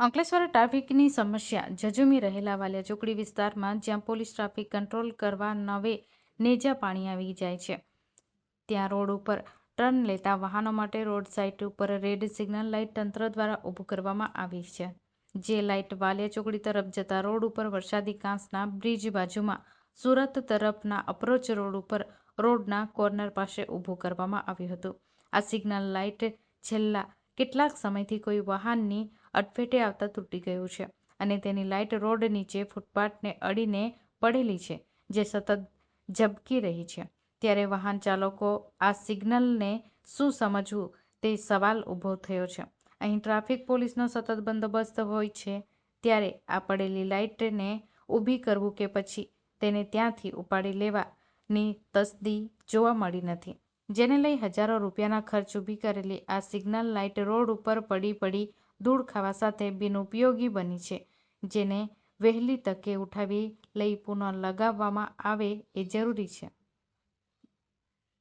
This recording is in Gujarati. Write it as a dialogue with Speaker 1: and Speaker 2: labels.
Speaker 1: અંકલેશ્વર ટ્રાફિકની સમસ્યા. ઝઝૂમી રહેલા વાલિયા ચોકડી વિસ્તારમાં જ્યાં પોલીસ ટ્રાફિક કંટ્રોલ કરવા નવે નેજા પાણી આવી જાય છે. ત્યાં રોડ ઉપર ટર્ન લેતા વાહનો માટે રોડ સાઈડ ઉપર રેડ સિગ્નલ લાઇટ તંત્ર દ્વારા ઊભું કરવામાં આવી છે. જે લાઇટ વાલિયા ચોકડી તરફ જતા રોડ ઉપર વરસાદી કાંસના બ્રિજ બાજુમાં સુરત તરફના અપ્રોચ રોડ ઉપર રોડના કોર્નર પાસે ઊભું કરવામાં આવ્યું હતું. આ સિગ્નલ લાઇટ છેલ્લા કેટલાક સમયથી કોઈ વાહનની અડફેટે આવતા તૂટી ગયું છે અને તેની લાઇટ રોડ નીચે ફૂટપાથને અડીને પડેલી છે, જે સતત ઝબકી રહી છે. ત્યારે વાહન ચાલકો આ સિગ્નલને શું સમજવું તે સવાલ ઊભો થયો છે. અહીં ટ્રાફિક પોલીસનો સતત બંદોબસ્ત હોય છે ત્યારે આ પડેલી લાઇટને ઊભી કરવું કે પછી તેને ત્યાંથી ઉપાડી લેવાની તસદી જોવા મળી નથી. જેને લઈ હજારો રૂપિયાના ખર્ચ ઊભી કરેલી આ સિગ્નલ લાઇટ રોડ ઉપર પડી પડી ધૂળ ખાવા સાથે બિનઉપયોગી બની છે. જેને વહેલી તકે ઉઠાવી, લઈ પુનઃ લગાવવામાં આવે એ જરૂરી છે.